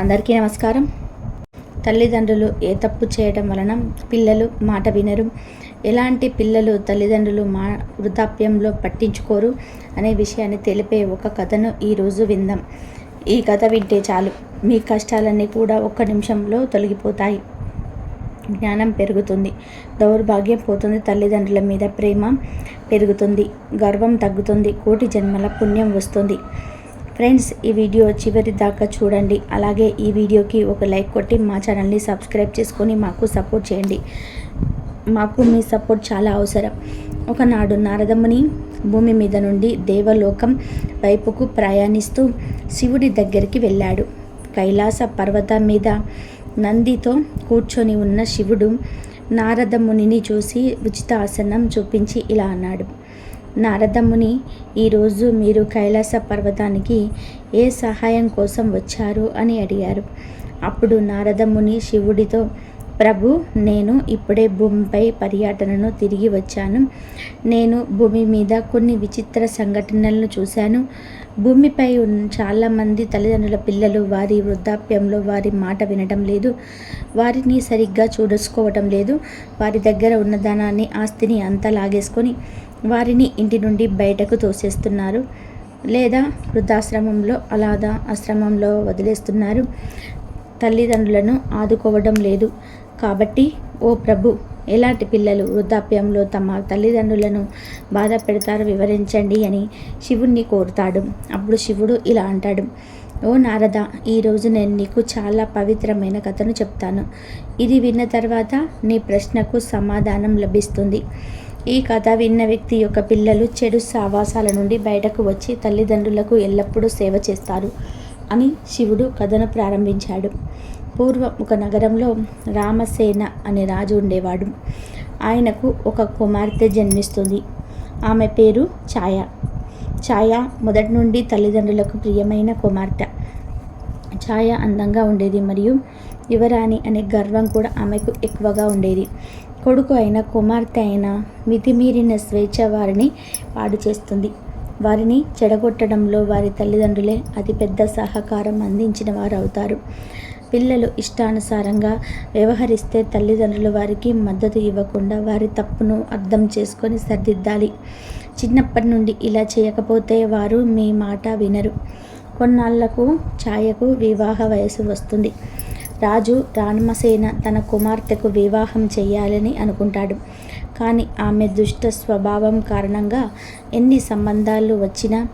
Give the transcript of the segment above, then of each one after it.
అందరికీ నమస్కారం. తల్లిదండ్రులు ఏ తప్పు చేయడం వలన పిల్లలు మాట వినరు? ఎలాంటి పిల్లలు తల్లిదండ్రులు మా వృద్ధాప్యంలో పట్టించుకోరు? అనే విషయాన్ని తెలిపే ఒక కథను ఈరోజు విందాం. ఈ కథ వింటే చాలు. మీ కష్టాలన్నీ కూడా ఒక్క నిమిషంలో తొలగిపోతాయి. జ్ఞానం పెరుగుతుంది. దౌర్భాగ్యం పోతుంది. తల్లిదండ్రుల మీద ప్రేమ పెరుగుతుంది. గర్వం తగ్గుతుంది. కోటి జన్మల పుణ్యం వస్తుంది. ఫ్రెండ్స్ ఈ వీడియో చివరి దాకా చూడండి. అలాగే ఈ వీడియోకి ఒక లైక్ కొట్టి మా ఛానల్ని సబ్స్క్రైబ్ చేసుకొని మాకు సపోర్ట్ చేయండి. మాకు మీ సపోర్ట్ చాలా అవసరం. ఒకనాడు నారదముని భూమి మీద నుండి దేవలోకం వైపుకు ప్రయాణిస్తూ శివుడి దగ్గరికి వెళ్ళాడు. కైలాస పర్వతం మీద నందితో కూర్చొని ఉన్న శివుడు నారదమునిని చూసి ఉచిత ఆసనం చూపించి ఇలా అన్నాడు. నారదముని ఈరోజు మీరు కైలాస పర్వతానికి ఏ సహాయం కోసం వచ్చారు? అని అడిగారు. అప్పుడు నారదముని శివుడితో ప్రభు నేను ఇప్పుడే భూమిపై పర్యటనను తిరిగి వచ్చాను. నేను భూమి మీద కొన్ని విచిత్ర సంఘటనలను చూశాను. భూమిపై చాలామంది తల్లిదండ్రుల పిల్లలు వారి వృద్ధాప్యంలో వారి మాట వినడం లేదు. వారిని సరిగ్గా చూసుకోవటం లేదు. వారి దగ్గర ఉన్న ధనాన్ని ఆస్తిని అంతా లాగేసుకొని వారిని ఇంటి నుండి బయటకు తోసేస్తున్నారు లేదా వృద్ధాశ్రమంలో అలాదా ఆశ్రమంలో వదిలేస్తున్నారు. తల్లిదండ్రులను ఆదుకోవడం లేదు. కాబట్టి ఓ ప్రభు ఎలాంటి పిల్లలు వృద్ధాప్యంలో తమ తల్లిదండ్రులను బాధ పెడతారో వివరించండి అని శివుణ్ణి కోరుతాడు. అప్పుడు శివుడు ఇలా అంటాడు ఓ నారద ఈరోజు నేను నీకు చాలా పవిత్రమైన కథను చెప్తాను. ఇది విన్న తర్వాత నీ ప్రశ్నకు సమాధానం లభిస్తుంది. ఈ కథ విన్న వ్యక్తి యొక్క పిల్లలు చెడు సావాసాల నుండి బయటకు వచ్చి తల్లిదండ్రులకు ఎల్లప్పుడూ సేవ చేస్తారు అని శివుడు కథను ప్రారంభించాడు. పూర్వం ఒక నగరంలో రామసేన అనే రాజు ఉండేవాడు. ఆయనకు ఒక కుమార్తె జన్మిస్తుంది. ఆమె పేరు ఛాయ. ఛాయ మొదటి నుండి తల్లిదండ్రులకు ప్రియమైన కుమార్తె. ఛాయ అందంగా ఉండేది మరియు యువరాణి అనే గర్వం కూడా ఆమెకు ఎక్కువగా ఉండేది. కొడుకు అయిన కుమార్తె అయిన మితిమీరిన స్వేచ్ఛ వారిని పాడు చేస్తుంది. వారిని చెడగొట్టడంలో వారి తల్లిదండ్రులే అతిపెద్ద సహకారం అందించిన వారు అవుతారు పిల్లలు ఇష్టానుసారంగా వ్యవహరిస్తే తల్లిదండ్రులు వారికి మద్దతు ఇవ్వకుండా వారి తప్పును అర్థం చేసుకొని సరిదిద్దాలి. చిన్నప్పటి నుండి ఇలా చేయకపోతే వారు మీ మాట వినరు. కొన్నాళ్ళకు ఛాయకు వివాహ వయసు వస్తుంది. రాజు రాణమసేన తన కుమార్తెకు వివాహం చేయాలని అనుకుంటాడు. కానీ ఆమె దుష్ట స్వభావం కారణంగా ఎన్ని సంబంధాలు వచ్చినా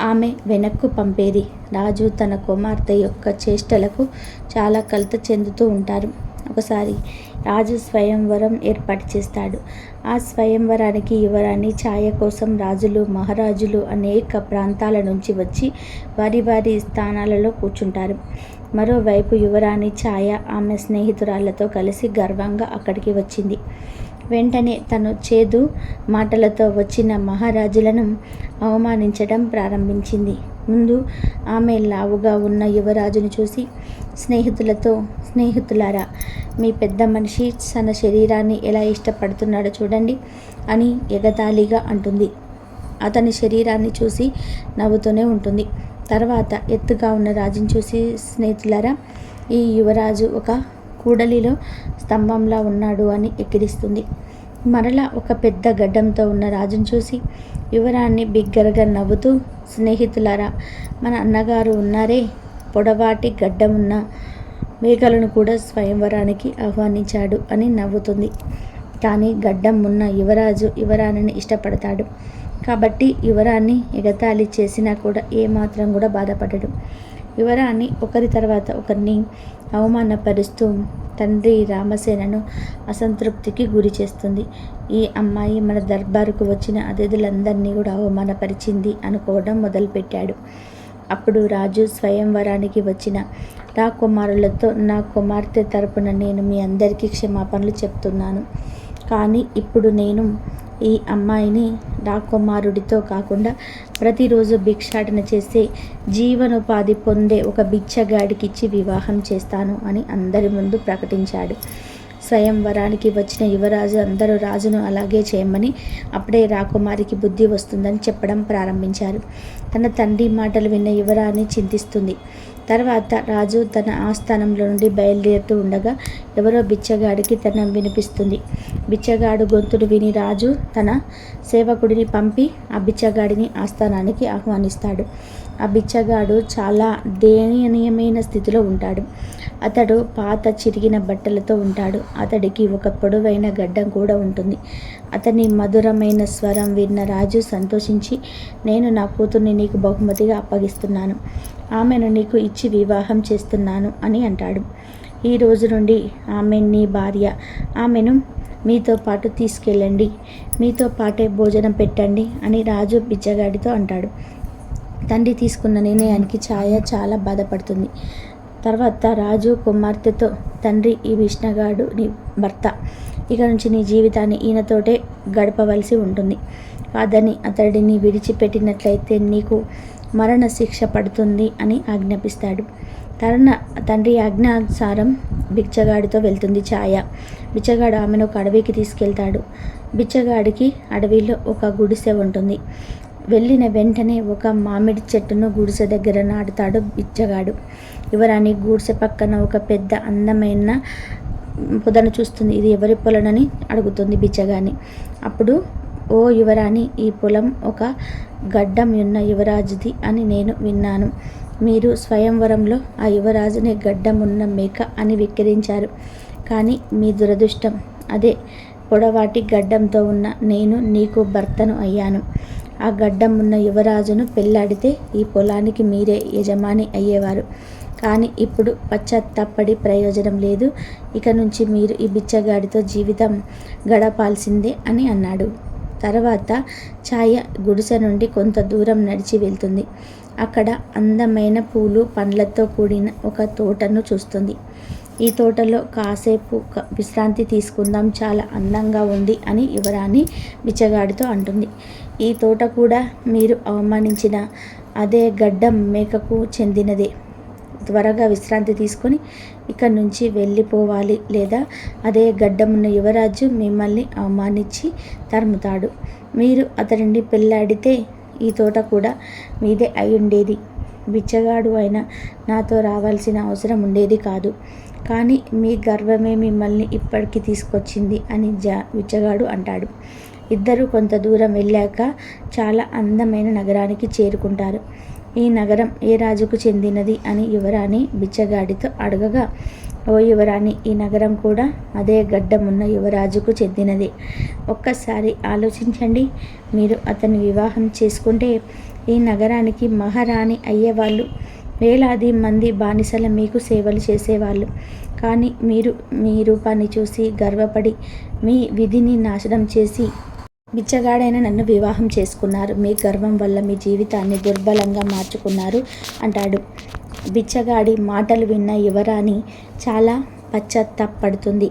ఆమె వెనక్కు పంపేది. రాజు తన కుమార్తె యొక్క చేష్టలకు చాలా కలత చెందుతూ ఉంటారు. ఒకసారి రాజు స్వయంవరం ఏర్పాటు చేస్తాడు. ఆ స్వయంవరానికి యువరాణి ఛాయ కోసం రాజులు మహారాజులు అనేక ప్రాంతాల నుంచి వచ్చి వారి వారి స్థానాలలో కూర్చుంటారు. మరోవైపు యువరాణి ఛాయ ఆమె స్నేహితురాళ్ళతో కలిసి గర్వంగా అక్కడికి వచ్చింది. వెంటనే తను చేదు మాటలతో వచ్చిన మహారాజులను అవమానించడం ప్రారంభించింది. ముందు ఆమె లావుగా ఉన్న యువరాజును చూసి స్నేహితులతో స్నేహితులారా మీ పెద్ద మనిషి తన శరీరాన్ని ఎలా ఇష్టపడుతున్నాడో చూడండి అని ఎగతాళిగా అంటుంది. అతని శరీరాన్ని చూసి నవ్వుతూనే ఉంటుంది. తర్వాత ఎత్తుగా ఉన్న రాజుని చూసి స్నేహితులారా ఈ యువరాజు ఒక కూడలిలో స్తంభంలా ఉన్నాడు అని ఎక్కిరిస్తుంది. మరలా ఒక పెద్ద గడ్డంతో ఉన్న రాజును చూసి యువరాన్ని బిగ్గరగా నవ్వుతూ స్నేహితులారా మన అన్నగారు ఉన్నారే పొడవాటి గడ్డం ఉన్న మేకలను కూడా స్వయంవరానికి ఆహ్వానించాడు అని నవ్వుతుంది. కానీ గడ్డం ఉన్న యువరాజు యువరాణిని ఇష్టపడతాడు. కాబట్టి యువరాన్ని ఎగతాళి చేసినా కూడా ఏమాత్రం కూడా బాధపడడు. యువరాన్ని ఒకరి తర్వాత ఒకరిని అవమానపరుస్తూ తండ్రి రామసేనను అసంతృప్తికి గురి చేస్తుంది. ఈ అమ్మాయి మన దర్బారుకు వచ్చిన అతిథులందరినీ కూడా అవమానపరిచింది అనుకోవడం మొదలుపెట్టాడు. అప్పుడు రాజు స్వయంవరానికి వచ్చిన రాకుమారులతో నా కుమార్తె తరపున నేను మీ అందరికీ క్షమాపణలు చెప్తున్నాను. కానీ ఇప్పుడు నేను ఈ అమ్మాయిని రాకుమారుడితో కాకుండా ప్రతిరోజు భిక్షాటన చేసే జీవనోపాధి పొందే ఒక బిచ్చగాడికిచ్చి వివాహం చేస్తాను అని అందరి ముందు ప్రకటించాడు. స్వయంవరానికి వచ్చిన యువరాజు అందరూ రాజును అలాగే చేయమని అప్పుడే రాకుమారికి బుద్ధి వస్తుందని చెప్పడం ప్రారంభించారు. తన తండ్రి మాటలు విన్న యువరాణి చింతిస్తుంది. తర్వాత రాజు తన ఆస్థానంలో నుండి బయలుదేరుతూ ఉండగా ఎవరో బిచ్చగాడికి తన వినిపిస్తుంది. బిచ్చగాడు గొంతుడు విని రాజు తన సేవకుడిని పంపి ఆ బిచ్చగాడిని ఆస్థానానికి ఆహ్వానిస్తాడు. ఆ బిచ్చగాడు చాలా దయనీయమైన స్థితిలో ఉంటాడు. అతడు పాత చిరిగిన బట్టలతో ఉంటాడు. అతడికి ఒక పొడవైన గడ్డం కూడా ఉంటుంది. అతని మధురమైన స్వరం విన్న రాజు సంతోషించి నేను నా కూతుర్ని నీకు బహుమతిగా అప్పగిస్తున్నాను. ఆమెను నీకు ఇచ్చి వివాహం చేస్తున్నాను అని అంటాడు. ఈ రోజు నుండి ఆమె నీ భార్య. ఆమెను మీతో పాటు తీసుకెళ్ళండి. మీతో పాటే భోజనం పెట్టండి అని రాజు బిచ్చగాడితో అంటాడు. తండ్రి తీసుకున్న నిర్ణయానికి ఛాయ చాలా బాధపడుతుంది. తర్వాత రాజు కుమార్తెతో తండ్రి ఈ విష్ణగాడు నీ భర్త. ఇక నుంచి నీ జీవితాన్ని ఈయనతోటే గడపవలసి ఉంటుంది. కాదని అతడిని విడిచిపెట్టినట్లయితే నీకు మరణ శిక్ష పడుతుంది అని ఆజ్ఞాపిస్తాడు. తరుణ తండ్రి ఆజ్ఞానుసారం బిచ్చగాడితో వెళ్తుంది ఛాయ. బిచ్చగాడు ఆమెను ఒక అడవికి తీసుకెళ్తాడు. బిచ్చగాడికి అడవిలో ఒక గుడిసె ఉంటుంది. వెళ్ళిన వెంటనే ఒక మామిడి చెట్టును గుడిసె దగ్గర నాటుతాడు బిచ్చగాడు. యువరాణి గుడిసె పక్కన ఒక పెద్ద అందమైన పొదను చూస్తుంది. ఇది ఎవరి పొలనని అడుగుతుంది బిచ్చగాని. అప్పుడు ఓ యువరాణి ఈ పొలం ఒక గడ్డం ఉన్న యువరాజుది అని నేను విన్నాను. మీరు స్వయంవరంలో ఆ యువరాజుని గడ్డం ఉన్న మేక అని విక్కిరించారు. కానీ మీ దురదృష్టం అదే. పొడవాటి గడ్డంతో ఉన్న నేను నీకు భర్తను అయ్యాను. ఆ గడ్డం ఉన్న యువరాజును పెళ్ళాడితే ఈ పొలానికి మీరే యజమాని అయ్యేవారు. కానీ ఇప్పుడు పశ్చాత్తాపడి ప్రయోజనం లేదు. ఇక నుంచి మీరు ఈ బిచ్చగాడితో జీవితం గడపాల్సిందే అని అన్నాడు. తర్వాత ఛాయ గుడిసె నుండి కొంత దూరం నడిచి వెళ్తుంది. అక్కడ అందమైన పూలు పండ్లతో కూడిన ఒక తోటను చూస్తుంది. ఈ తోటలో కాసేపు విశ్రాంతి తీసుకుందాం చాలా అందంగా ఉంది అని యువరాణి బిచ్చగాడితో అంటుంది. ఈ తోట కూడా మీరు అవమానించిన అదే గడ్డం మేకకు చెందినదే. త్వరగా విశ్రాంతి తీసుకొని ఇక్కడ నుంచి వెళ్ళిపోవాలి లేదా అదే గడ్డమున్న యువరాజు మిమ్మల్ని అవమానించి తరుముతాడు. మీరు అతడిని పెళ్ళాడితే ఈ తోట కూడా మీదే అయి ఉండేది. బిచ్చగాడు అయినా నాతో రావాల్సిన అవసరం ఉండేది కాదు. కానీ మీ గర్వమే మిమ్మల్ని ఇప్పటికి తీసుకొచ్చింది అని జా బిచ్చగాడు అంటాడు. ఇద్దరు కొంత దూరం వెళ్ళాక చాలా అందమైన నగరానికి చేరుకుంటారు. ఈ నగరం ఏ రాజుకు చెందినది అని యువరాణి బిచ్చగాడితో అడగగా ఓ యువరాణి ఈ నగరం కూడా అదే గడ్డమున్న యువరాజుకు చెందినదే. ఒక్కసారి ఆలోచించండి. మీరు అతని వివాహం చేసుకుంటే ఈ నగరానికి మహారాణి అయ్యేవాళ్ళు వేలాది మంది బానిసల మీకు సేవలు చేసేవాళ్ళు. కానీ మీరు మీ రూపాన్ని చూసి గర్వపడి మీ విధిని నాశనం చేసి బిచ్చగాడైన నన్ను వివాహం చేసుకున్నారు. మీ గర్వం వల్ల మీ జీవితాన్ని దుర్బలంగా మార్చుకున్నారు అంటాడు. బిచ్చగాడి మాటలు విన్న యువరాణి చాలా పశ్చాత్తాపడుతుంది.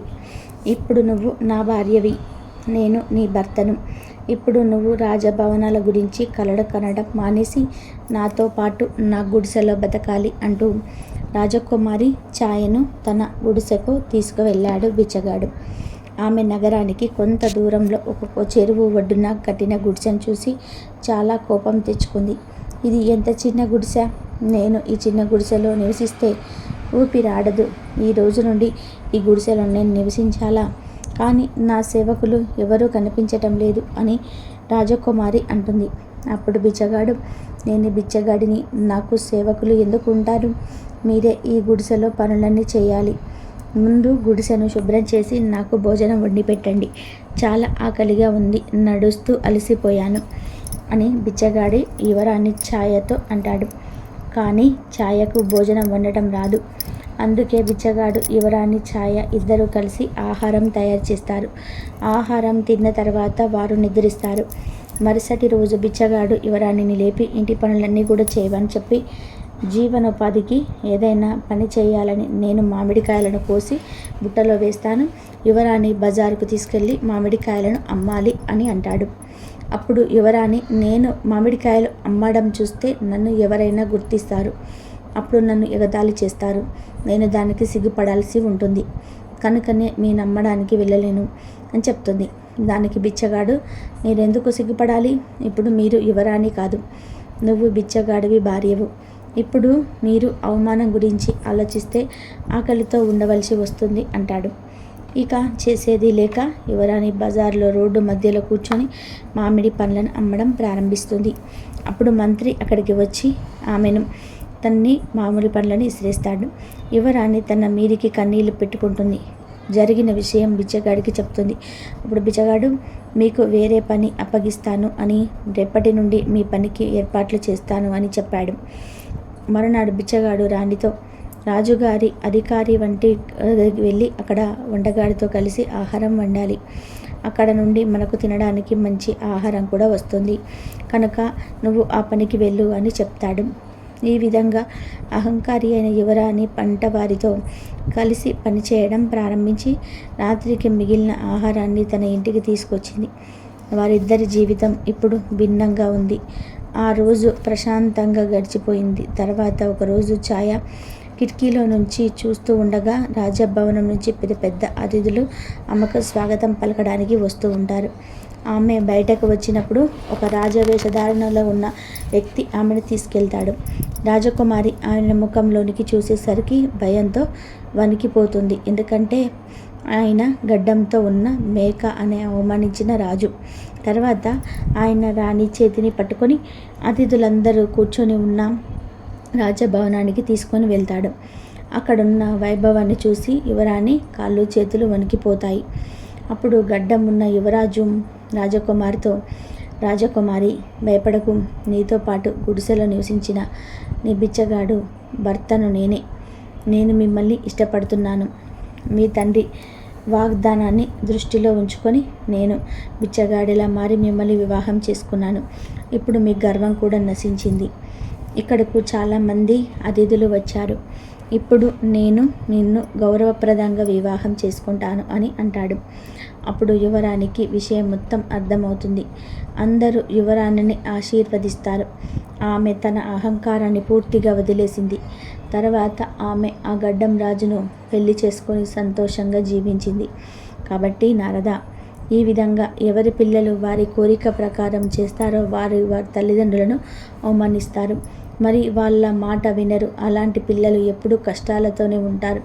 ఇప్పుడు నువ్వు నా భార్యవి నేను నీ భర్తను. ఇప్పుడు నువ్వు రాజభవనాల గురించి కలడ కనడం మానేసి నాతో పాటు నా గుడిసెలో బతకాలి అంటూ రాజకుమారి ఛాయను తన గుడిసెకు తీసుకువెళ్ళాడు బిచ్చగాడు. ఆమె నగరానికి కొంత దూరంలో ఒక చెరువు ఒడ్డున కట్టిన గుడిసెను చూసి చాలా కోపం తెచ్చుకుంది. ఇది ఎంత చిన్న గుడిసె? నేను ఈ చిన్న గుడిసెలో నివసిస్తే ఊపిరాడదు. ఈ రోజు నుండి ఈ గుడిసెలో నేను నివసించాలా? కానీ నా సేవకులు ఎవరూ కనిపించటం లేదు అని రాజకుమారి అంటుంది. అప్పుడు బిచ్చగాడు నేను బిచ్చగాడిని నాకు సేవకులు ఎందుకు ఉంటారు? మీరే ఈ గుడిసెలో పనులన్నీ చేయాలి. ముందు గుడిసెను శుభ్రం చేసి నాకు భోజనం వండి పెట్టండి. చాలా ఆకలిగా ఉంది నడుస్తూ అలసిపోయాను అని బిచ్చగాడి యువరాణి ఛాయతో అంటాడు. కానీ ఛాయకు భోజనం వండటం రాదు. అందుకే బిచ్చగాడు యువరాణి ఛాయ ఇద్దరు కలిసి ఆహారం తయారు చేస్తారు. ఆహారం తిన్న తర్వాత వారు నిద్రిస్తారు. మరుసటి రోజు బిచ్చగాడు యువరాణిని లేపి ఇంటి పనులన్నీ కూడా చేయమని చెప్పి జీవనోపాధికి ఏదైనా పని చేయాలని నేను మామిడికాయలను కోసి బుట్టలో వేస్తాను. యువరాణి బజారుకు తీసుకెళ్ళి మామిడికాయలను అమ్మాలి అని అంటాడు. అప్పుడు యువరాణి నేను మామిడికాయలు అమ్మడం చూస్తే నన్ను ఎవరైనా గుర్తిస్తారు. అప్పుడు నన్ను ఎగతాళి చేస్తారు. నేను దానికి సిగ్గుపడాల్సి ఉంటుంది. కనుకనే మీ నమ్మడానికి వెళ్ళలేను అని చెప్తుంది. దానికి బిచ్చగాడు మీరెందుకు సిగ్గుపడాలి? ఇప్పుడు మీరు యువరాణి కాదు. నువ్వు బిచ్చగాడివి భార్యవు. ఇప్పుడు మీరు అవమానం గురించి ఆలోచిస్తే ఆకలితో ఉండవలసి వస్తుంది అంటాడు. ఇక చేసేది లేక యువరాణి బజార్లో రోడ్డు మధ్యలో కూర్చొని మామిడి పండ్లను అమ్మడం ప్రారంభిస్తుంది. అప్పుడు మంత్రి అక్కడికి వచ్చి ఆమెను తన్ని మామిడి పండ్లను ఇసిరేస్తాడు యువరాణి తన మీదికి కన్నీళ్ళు పెట్టుకుంటుంది. జరిగిన విషయం బిచ్చగాడికి చెప్తుంది. అప్పుడు బిచ్చగాడు మీకు వేరే పని అప్పగిస్తాను అని రేపటి నుండి మీ పనికి ఏర్పాట్లు చేస్తాను అని చెప్పాడు. మరునాడు బిచ్చగాడు రాణితో రాజుగారి అధికారి వంటి వెళ్ళి అక్కడ వంటగాడితో కలిసి ఆహారం వండాలి. అక్కడ నుండి మనకు తినడానికి మంచి ఆహారం కూడా వస్తుంది. కనుక నువ్వు ఆ పనికి వెళ్ళు అని చెప్తాడు. ఈ విధంగా అహంకారి అయిన యువరాణి పంట వారితో కలిసి పనిచేయడం ప్రారంభించి రాత్రికి మిగిలిన ఆహారాన్ని తన ఇంటికి తీసుకొచ్చింది. వారిద్దరి జీవితం ఇప్పుడు భిన్నంగా ఉంది. ఆ రోజు ప్రశాంతంగా గడిచిపోయింది. తర్వాత ఒకరోజు ఛాయ కిటికీలో నుంచి చూస్తూ ఉండగా రాజభవనం నుంచి పెద్ద పెద్ద అతిథులు ఆమెకు స్వాగతం పలకడానికి వస్తూ ఉంటారు. ఆమె బయటకు వచ్చినప్పుడు ఒక రాజవేషధారణలో ఉన్న వ్యక్తి ఆమెను తీసుకెళ్తాడు. రాజకుమారి ఆయన ముఖంలోనికి చూసేసరికి భయంతో వణికిపోతుంది. ఎందుకంటే ఆయన గడ్డంతో ఉన్న మేక అనే అవమానించిన రాజు. తర్వాత ఆయన రాణి చేతిని పట్టుకొని అతిథులందరూ కూర్చొని ఉన్న రాజభవనానికి తీసుకొని వెళ్తాడు. అక్కడున్న వైభవాన్ని చూసి యువరాణి కాళ్ళు చేతులు వణికిపోతాయి. అప్పుడు గడ్డం ఉన్న యువరాజు రాజకుమారితో రాజకుమారి భయపడకు. నీతో పాటు గుడిసెలో నివసించిన నీ బిచ్చగాడు భర్తను నేనే. నేను మిమ్మల్ని ఇష్టపడుతున్నాను. మీ తండ్రి వాగ్దానాన్ని దృష్టిలో ఉంచుకొని నేను బిచ్చగాడిలా మారి మిమ్మల్ని వివాహం చేసుకున్నాను. ఇప్పుడు మీ గర్వం కూడా నశించింది. ఇక్కడకు చాలామంది అతిథులు వచ్చారు. ఇప్పుడు నేను నిన్ను గౌరవప్రదంగా వివాహం చేసుకుంటాను అని అంటాడు. అప్పుడు యువరానికి విషయం మొత్తం అర్థమవుతుంది. అందరూ యువరాణిని ఆశీర్వదిస్తారు. ఆమె తన అహంకారాన్ని పూర్తిగా వదిలేసింది. తర్వాత ఆమె ఆ గడ్డం రాజును పెళ్ళి చేసుకొని సంతోషంగా జీవించింది. కాబట్టి నారద ఈ విధంగా ఎవరి పిల్లలు వారి కోరిక ప్రకారం చేస్తారో వారి వారి తల్లిదండ్రులను అవమానిస్తారు. మరి వాళ్ళ మాట వినరు. అలాంటి పిల్లలు ఎప్పుడూ కష్టాలతోనే ఉంటారు.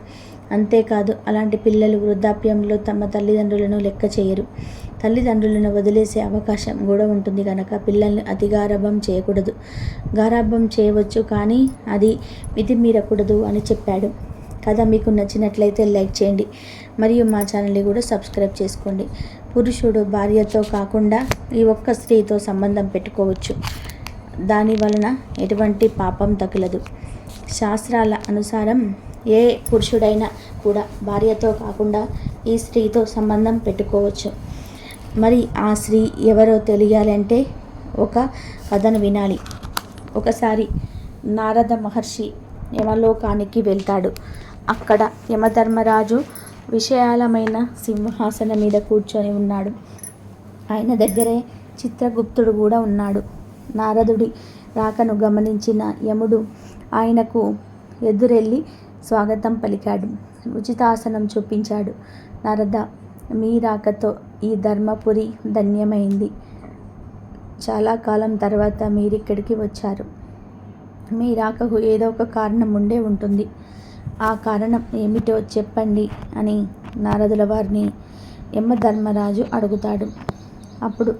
అంతేకాదు అలాంటి పిల్లలు వృద్ధాప్యంలో తమ తల్లిదండ్రులను లెక్క చేయరు. తల్లిదండ్రులను వదిలేసే అవకాశం కూడా ఉంటుంది కనుక పిల్లల్ని అతి గారాభం చేయకూడదు. గారాభం చేయవచ్చు కానీ అది మితిమీరకూడదు అని చెప్పాడు. కథ మీకు నచ్చినట్లయితే లైక్ చేయండి. మరియు మా ఛానల్ని కూడా సబ్స్క్రైబ్ చేసుకోండి. పురుషుడు భార్యతో కాకుండా ఈ ఒక్క స్త్రీతో సంబంధం పెట్టుకోవచ్చు. దాని వలన ఎటువంటి పాపం తగలదు. శాస్త్రాల అనుసారం ఏ పురుషుడైనా కూడా భార్యతో కాకుండా ఈ స్త్రీతో సంబంధం పెట్టుకోవచ్చు. మరి ఆ స్త్రీ ఎవరో తెలియాలంటే ఒక కథను వినాలి. ఒకసారి నారద మహర్షి యమలోకానికి వెళ్తాడు. అక్కడ యమధర్మరాజు విశాలమైన సింహాసనం మీద కూర్చొని ఉన్నాడు. ఆయన దగ్గరే చిత్రగుప్తుడు కూడా ఉన్నాడు. నారదుడి రాకను గమనించిన యముడు ఆయనకు ఎదురెళ్ళి స్వాగతం పలికాడు. ఉచితాసనం చూపించాడు. నారద మీ రాకతో ఈ ధర్మపురి ధన్యమైంది. చాలా కాలం తర్వాత మీరిక్కడికి వచ్చారు. మీ రాకకు ఏదో ఒక కారణం ఉండే ఉంటుంది. ఆ కారణం ఏమిటో చెప్పండి అని నారదుల వారిని యమధర్మరాజు అడుగుతాడు. అప్పుడు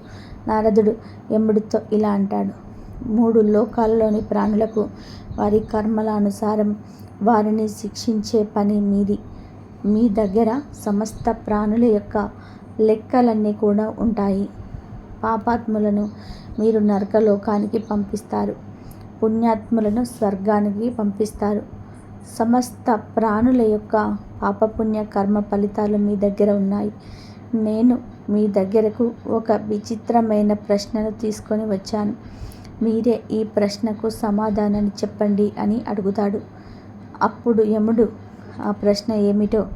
నారదుడు యముడితో ఇలా అంటాడు. మూడు లోకాల్లోని ప్రాణులకు వారి కర్మల అనుసారం వారిని శిక్షించే పని మీది. మీ దగ్గర సమస్త ప్రాణుల యొక్క లెక్కలన్నీ కూడా ఉంటాయి. పాపాత్ములను మీరు నరకలోకానికి పంపిస్తారు. పుణ్యాత్ములను స్వర్గానికి పంపిస్తారు. సమస్త ప్రాణుల యొక్క పాపపుణ్య కర్మ ఫలితాలు మీ దగ్గర ఉన్నాయి. నేను మీ దగ్గరకు ఒక విచిత్రమైన ప్రశ్నను తీసుకొని వచ్చాను. మీరే ఈ ప్రశ్నకు సమాధానాన్ని చెప్పండి అని అడుగుతాడు. అప్పుడు యముడు ఆ ప్రశ్న ఏమిటో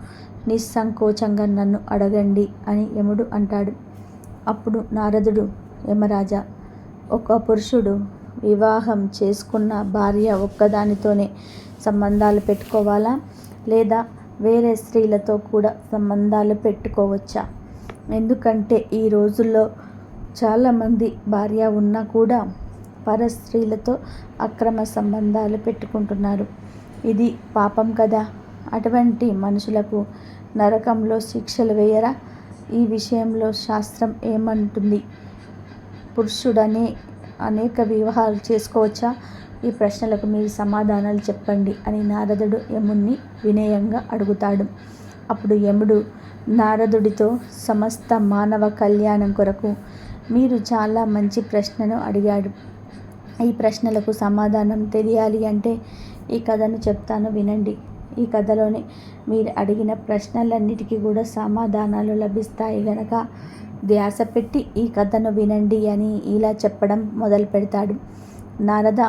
నిస్సంకోచంగా నన్ను అడగండి అని యముడు అంటాడు. అప్పుడు నారదుడు యమరాజా ఒక పురుషుడు వివాహం చేసుకున్న భార్య ఒక్కదానితోనే సంబంధాలు పెట్టుకోవాలా? లేదా వేరే స్త్రీలతో కూడా సంబంధాలు పెట్టుకోవచ్చా? ఎందుకంటే ఈ రోజుల్లో చాలామంది భార్య ఉన్నా కూడా పరస్త్రీలతో అక్రమ సంబంధాలు పెట్టుకుంటున్నారు. ఇది పాపం కదా? అటువంటి మనుషులకు నరకంలో శిక్షలు వేయరా? ఈ విషయంలో శాస్త్రం ఏమంటుంది? పురుషుడనే అనేక వివాహాలు చేసుకోవచ్చా? ఈ ప్రశ్నలకు మీరు సమాధానాలు చెప్పండి అని నారదుడు యముణ్ణి వినయంగా అడుగుతాడు. అప్పుడు యముడు నారదుడితో సమస్త మానవ కళ్యాణం కొరకు మీరు చాలా మంచి ప్రశ్నను అడిగాడు. ఈ ప్రశ్నలకు సమాధానం తెలియాలి అంటే ఈ కథను చెప్తాను వినండి. ఈ కథలోని మీరు అడిగిన ప్రశ్నలన్నిటికీ కూడా సమాధానాలు లభిస్తాయి గనక ధ్యాస పెట్టి ఈ కథను వినండి అని ఇలా చెప్పడం మొదలు పెడతాడు. నారద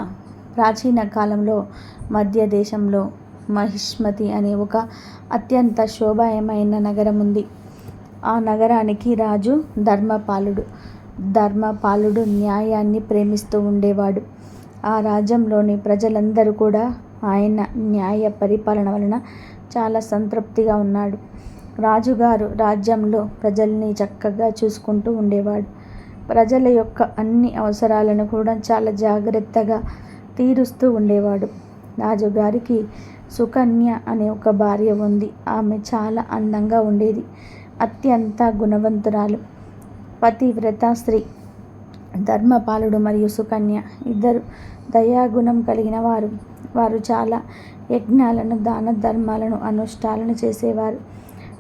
ప్రాచీన కాలంలో మధ్య దేశంలో మహిష్మతి అనే ఒక అత్యంత శోభాయమైన నగరం ఉంది. ఆ నగరానికి రాజు ధర్మపాలుడు. ధర్మపాలుడు న్యాయాన్ని ప్రేమిస్తూ ఉండేవాడు. ఆ రాజ్యంలోని ప్రజలందరూ కూడా ఆయన న్యాయ పరిపాలన వలన చాలా సంతృప్తిగా ఉన్నాడు. రాజుగారు రాజ్యంలో ప్రజల్ని చక్కగా చూసుకుంటూ ఉండేవాడు. ప్రజల యొక్క అన్ని అవసరాలను కూడా చాలా జాగ్రత్తగా తీరుస్తూ ఉండేవాడు. రాజుగారికి సుకన్య అనే ఒక భార్య ఉంది. ఆమె చాలా అందంగా ఉండేది. అత్యంత గుణవంతురాలు. పతివ్రత స్త్రీ. ధర్మపాలుడు మరియు సుకన్య ఇద్దరు దయాగుణం కలిగిన వారు. వారు చాలా యజ్ఞాలను దాన ధర్మాలను అనుష్ఠాలను చేసేవారు.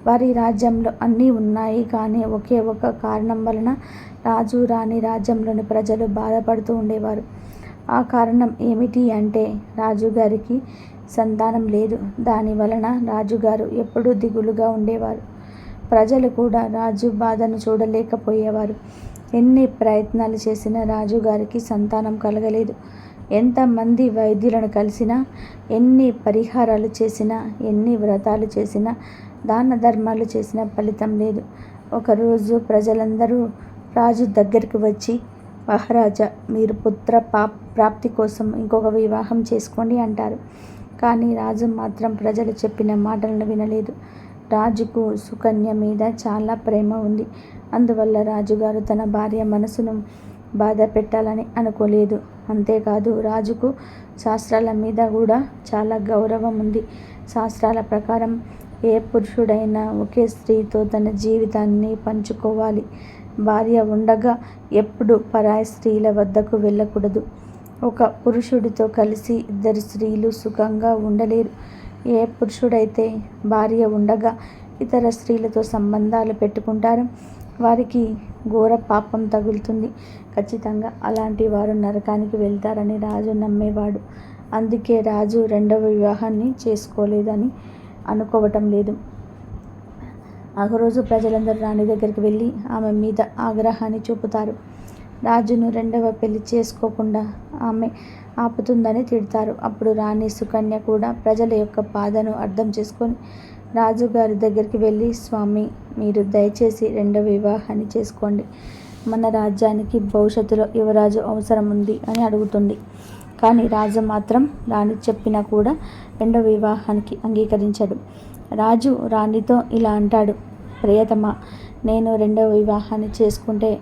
వారి రాజ్యంలో అన్నీ ఉన్నాయి కానీ ఒకే ఒక కారణం వలన రాజు రాణి రాజ్యంలోని ప్రజలు బాధపడుతూ ఉండేవారు. ఆ కారణం ఏమిటి అంటే రాజుగారికి సంతానం లేదు. దాని వలన రాజుగారు ఎప్పుడూ దిగులుగా ఉండేవారు. ప్రజలు కూడా రాజు బాధను చూడలేకపోయేవారు. ఎన్ని ప్రయత్నాలు చేసినా రాజుగారికి సంతానం కలగలేదు. ఎంతమంది వైద్యులను కలిసినా ఎన్ని పరిహారాలు చేసినా ఎన్ని వ్రతాలు చేసినా దాన ధర్మాలు చేసినా ఫలితం లేదు. ఒకరోజు ప్రజలందరూ రాజు దగ్గరికి వచ్చి మహారాజా మీరు పుత్ర పా ప్రాప్తి కోసం ఇంకొక వివాహం చేసుకోండి అంటారు. కానీ రాజు మాత్రం ప్రజలు చెప్పిన మాటలను వినలేదు. రాజుకు సుకన్య మీద చాలా ప్రేమ ఉంది. అందువల్ల రాజుగారు తన భార్య మనసును బాధ పెట్టాలని అనుకోలేదు. అంతేకాదు రాజుకు శాస్త్రాల మీద కూడా చాలా గౌరవం ఉంది. శాస్త్రాల ప్రకారం ఏ పురుషుడైనా ఒకే స్త్రీతో తన జీవితాన్ని పంచుకోవాలి. భార్య ఉండగా ఎప్పుడు పరాయి స్త్రీల వద్దకు వెళ్ళకూడదు. ఒక పురుషుడితో కలిసి ఇద్దరు స్త్రీలు సుఖంగా ఉండలేరు. ఏ పురుషుడైతే భార్య ఉండగా ఇతర స్త్రీలతో సంబంధాలు పెట్టుకుంటారు వారికి ఘోర పాపం తగులుతుంది. ఖచ్చితంగా అలాంటి వారు నరకానికి వెళ్తారని రాజు నమ్మేవాడు. అందుకే రాజు రెండవ వివాహాన్ని చేసుకోలేదని అనుకోవటం లేదు. ఒకరోజు ప్రజలందరూ రాణి దగ్గరికి వెళ్ళి ఆమె మీద ఆగ్రహాన్ని చూపుతారు. రాజును రెండవ పెళ్ళి చేసుకోకుండా ఆమె ఆపుతుందని తిడతారు. అప్పుడు రాణి సుకన్య కూడా ప్రజల యొక్క బాధను అర్థం చేసుకొని రాజుగారి దగ్గరికి వెళ్ళి స్వామి మీరు దయచేసి రెండవ వివాహాన్ని చేసుకోండి. మన రాజ్యానికి భవిష్యత్తులో యువరాజు అవసరం ఉంది అని అడుగుతుంది. కానీ రాజు మాత్రం రాణి చెప్పినా కూడా రెండవ వివాహానికి అంగీకరించాడు. రాజు రాణితో ఇలా అంటాడు. ప్రియతమ నేను రెండవ వివాహాన్ని చేసుకుంటే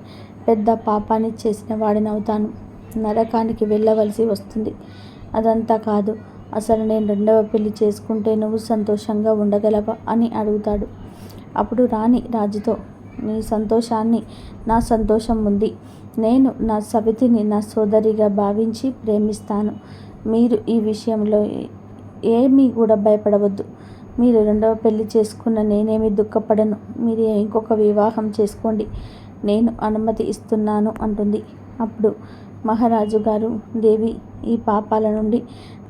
పెద్ద పాపాన్ని చేసిన వాడినవుతాను నరకానికి వెళ్ళవలసి వస్తుంది. అదంతా కాదు. అసలు నేను రెండవ పెళ్ళి చేసుకుంటే నువ్వు సంతోషంగా ఉండగలవా? అని అడుగుతాడు. అప్పుడు రాణి రాజుతో నీ సంతోషాన్ని నా సంతోషం ఉంది. నేను నా సవితిని నా సోదరిగా భావించి ప్రేమిస్తాను. మీరు ఈ విషయంలో ఏమీ కూడా భయపడవద్దు. మీరు రెండవ పెళ్ళి చేసుకున్న నేనేమి దుఃఖపడను. మీరు ఇంకొక వివాహం చేసుకోండి. నేను అనుమతి ఇస్తున్నాను అంటుంది. అప్పుడు మహారాజు గారు దేవి ఈ పాపాల నుండి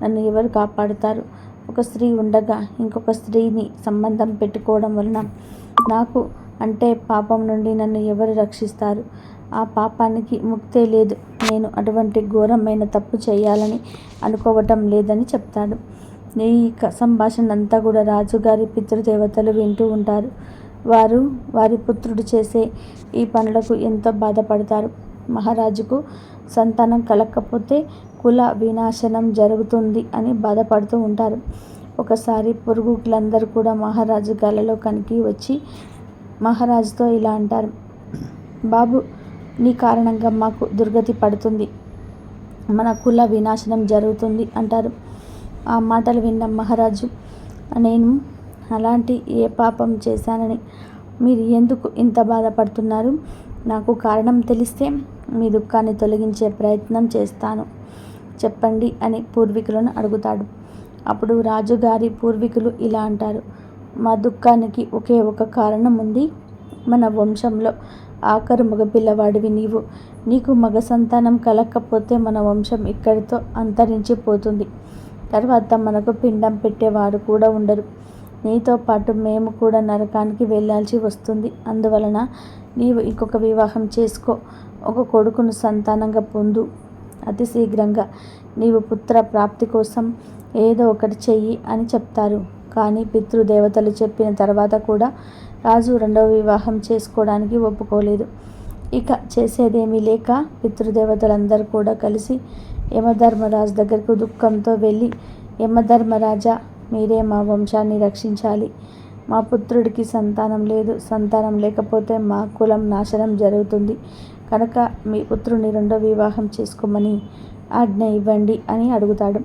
నన్ను ఎవరు కాపాడుతారు? ఒక స్త్రీ ఉండగా ఇంకొక స్త్రీని సంబంధం పెట్టుకోవడం వలన నాకు అంటే పాపం నుండి నన్ను ఎవరు రక్షిస్తారు? ఆ పాపానికి ముక్తే లేదు. నేను అటువంటి ఘోరమైన తప్పు చేయాలని అనుకోవటం లేదని చెప్తాడు. ఈ సంభాషణ అంతా కూడా రాజుగారి పితృదేవతలు వింటూ ఉంటారు. వారు వారి పుత్రుడు చేసే ఈ పనులకు ఎంతో బాధపడతారు. మహారాజుకు సంతానం కలగకపోతే కుల వినాశనం జరుగుతుంది అని బాధపడుతూ ఉంటారు. ఒకసారి పురుగులందరూ కూడా మహారాజు గలలో కనికి వచ్చి మహారాజుతో ఇలా అంటారు బాబు నీ కారణంగా మాకు దుర్గతి పడుతుంది. మన కుల వినాశనం జరుగుతుంది అంటారు. ఆ మాటలు విన్న మహారాజు నేను అలాంటి ఏ పాపం చేశానని మీరు ఎందుకు ఇంత బాధపడుతున్నారు? నాకు కారణం తెలిస్తే మీ దుఃఖాన్ని తొలగించే ప్రయత్నం చేస్తాను. చెప్పండి అని పూర్వీకులను అడుగుతాడు. అప్పుడు రాజుగారి పూర్వీకులు ఇలా అంటారు. మా దుఃఖానికి ఒకే ఒక కారణం ఉంది. మన వంశంలో ఆఖరు మగపిల్లవాడివి నీవు. నీకు మగ సంతానం కలగకపోతే మన వంశం ఇక్కడితో అంతరించిపోతుంది. తర్వాత మనకు పిండం పెట్టేవారు కూడా ఉండరు. నీతో పాటు మేము కూడా నరకానికి వెళ్ళాల్సి వస్తుంది. అందువలన నీవు ఇంకొక వివాహం చేసుకో. ఒక కొడుకును సంతానంగా పొందు. అతి శీఘ్రంగా నీవు పుత్ర ప్రాప్తి కోసం ఏదో ఒకటి చెయ్యి అని చెప్తారు. కానీ పితృదేవతలు చెప్పిన తర్వాత కూడా రాజు రెండవ వివాహం చేసుకోవడానికి ఒప్పుకోలేదు. ఇక చేసేదేమీ లేక పితృదేవతలందరూ కూడా కలిసి యమధర్మరాజు దగ్గరకు దుఃఖంతో వెళ్ళి యమధర్మరాజా మీరే మా వంశాన్ని రక్షించాలి. మా పుత్రుడికి సంతానం లేదు సంతానం లేకపోతే మా కులం నాశనం జరుగుతుంది. కనుక మీ పుత్రుని రెండో వివాహం చేసుకోమని ఆజ్ఞ ఇవ్వండి అని అడుగుతాడు.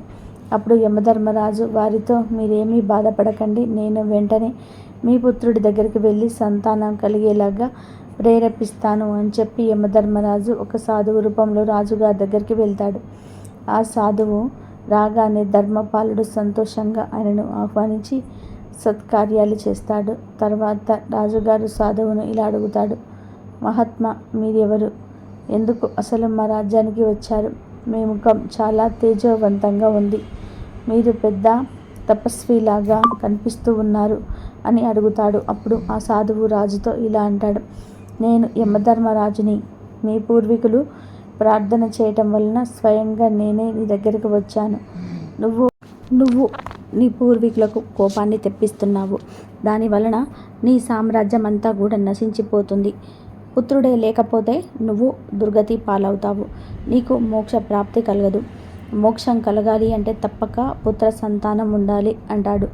అప్పుడు యమధర్మరాజు వారితో మీరేమీ బాధపడకండి. నేను వెంటనే మీ పుత్రుడి దగ్గరికి వెళ్ళి సంతానం కలిగేలాగా ప్రేరేపిస్తాను అని చెప్పి యమధర్మరాజు ఒక సాధువు రూపంలో రాజుగారి దగ్గరికి వెళ్తాడు. ఆ సాధువు రాగానే ధర్మపాలుడు సంతోషంగా ఆయనను ఆహ్వానించి సత్కార్యాలు చేస్తాడు. తర్వాత రాజుగారు సాధువును ఇలా అడుగుతాడు మహాత్మా మీరెవరు? ఎందుకు అసలు మా రాజ్యానికి వచ్చారు? మీ ముఖం చాలా తేజవంతంగా ఉంది. మీరు పెద్ద తపస్విలాగా కనిపిస్తూ ఉన్నారు అని అడుగుతాడు. అప్పుడు ఆ సాధువు రాజుతో ఇలా అంటాడు నేను యమధర్మరాజుని. మీ పూర్వీకులు ప్రార్థన చేయటం వలన స్వయంగా నేనే నీ దగ్గరికి వచ్చాను. నువ్వు నువ్వు నీ పూర్వీకులకు కోపాన్ని తెప్పిస్తున్నావు. దాని వలన నీ సామ్రాజ్యం అంతా కూడా నశించిపోతుంది. పుత్రుడే లేకపోతే నువ్వు దుర్గతి పాలవుతావు. నీకు మోక్ష ప్రాప్తి కలగదు. మోక్షం కలగాలి అంటే తప్పక పుత్ర సంతానం ఉండాలి అంటాడు.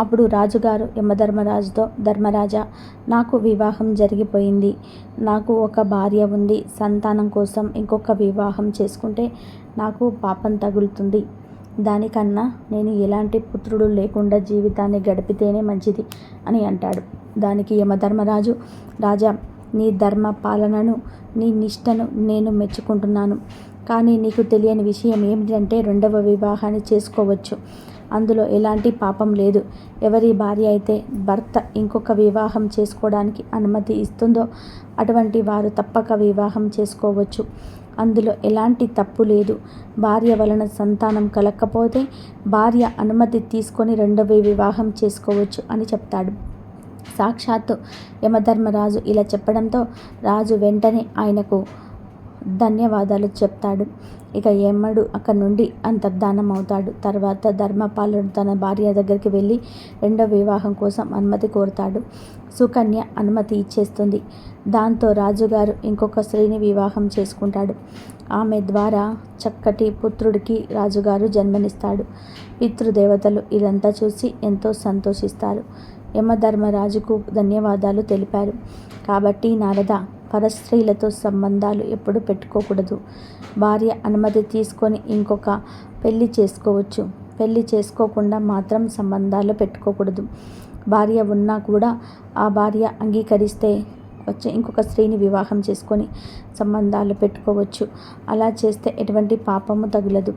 అప్పుడు రాజుగారు యమధర్మరాజుతో ధర్మరాజా నాకు వివాహం జరిగిపోయింది. నాకు ఒక భార్య ఉంది. సంతానం కోసం ఇంకొక వివాహం చేసుకుంటే నాకు పాపం తగులుతుంది. దానికన్నా నేను ఎలాంటి పుత్రుడు లేకుండా జీవితాన్ని గడిపితేనే మంచిది అని అంటాడు. దానికి యమధర్మరాజు రాజా నీ ధర్మ పాలనను నీ నిష్టను నేను మెచ్చుకుంటున్నాను. కానీ నీకు తెలియని విషయం ఏమిటంటే రెండవ వివాహాన్ని చేసుకోవచ్చు. అందులో ఎలాంటి పాపం లేదు. ఎవరి భార్య అయితే భర్త ఇంకొక వివాహం చేసుకోవడానికి అనుమతి ఇస్తుందో అటువంటి వారు తప్పక వివాహం చేసుకోవచ్చు. అందులో ఎలాంటి తప్పు లేదు. భార్య వలన సంతానం కలగకపోతే భార్య అనుమతి తీసుకొని రెండవ వివాహం చేసుకోవచ్చు అని చెప్తాడు. సాక్షాత్తు యమధర్మరాజు ఇలా చెప్పడంతో రాజు వెంటనే ఆయనకు ధన్యవాదాలు చెప్తాడు. ఇక యమడు అక్కడ నుండి అంతర్ధానం అవుతాడు. తర్వాత ధర్మపాలుడు తన భార్య దగ్గరికి వెళ్ళి రెండో వివాహం కోసం అనుమతి కోరుతాడు. సుకన్య అనుమతి ఇచ్చేస్తుంది. దాంతో రాజుగారు ఇంకొక స్త్రీని వివాహం చేసుకుంటాడు. ఆమె ద్వారా చక్కటి పుత్రుడికి రాజుగారు జన్మనిస్తాడు. పితృదేవతలు ఇదంతా చూసి ఎంతో సంతోషిస్తారు. యమధర్మరాజుకు ధన్యవాదాలు తెలిపారు. కాబట్టి నారద పరస్త్రీలతో సంబంధాలు ఎప్పుడు పెట్టుకోకూడదు. భార్య అనుమతి తీసుకొని ఇంకొక పెళ్ళి చేసుకోవచ్చు. పెళ్ళి చేసుకోకుండా మాత్రం సంబంధాలు పెట్టుకోకూడదు. భార్య ఉన్నా కూడా ఆ భార్య అంగీకరిస్తే వచ్చి ఇంకొక స్త్రీని వివాహం చేసుకొని సంబంధాలు పెట్టుకోవచ్చు. అలా చేస్తే ఎటువంటి పాపము తగులదు.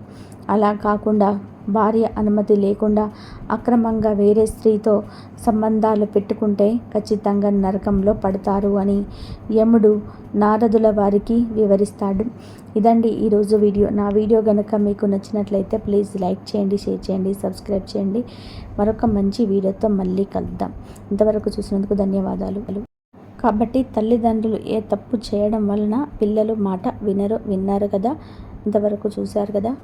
అలా కాకుండా భార్య అనుమతి లేకుండా అక్రమంగా వేరే స్త్రీతో సంబంధాలు పెట్టుకుంటే ఖచ్చితంగా నరకంలో పడతారు అని యముడు నారదుల వారికి వివరిస్తాడు. ఇదండి ఈరోజు వీడియో. నా వీడియో కనుక మీకు నచ్చినట్లయితే ప్లీజ్ లైక్ చేయండి షేర్ చేయండి సబ్స్క్రైబ్ చేయండి. మరొక మంచి వీడియోతో మళ్ళీ కలుద్దాం. ఇంతవరకు చూసినందుకు ధన్యవాదాలు. కాబట్టి తల్లిదండ్రులు ఏ తప్పు చేయడం వలన పిల్లలు మాట వినరు విన్నారు కదా? ఇంతవరకు చూశారు కదా?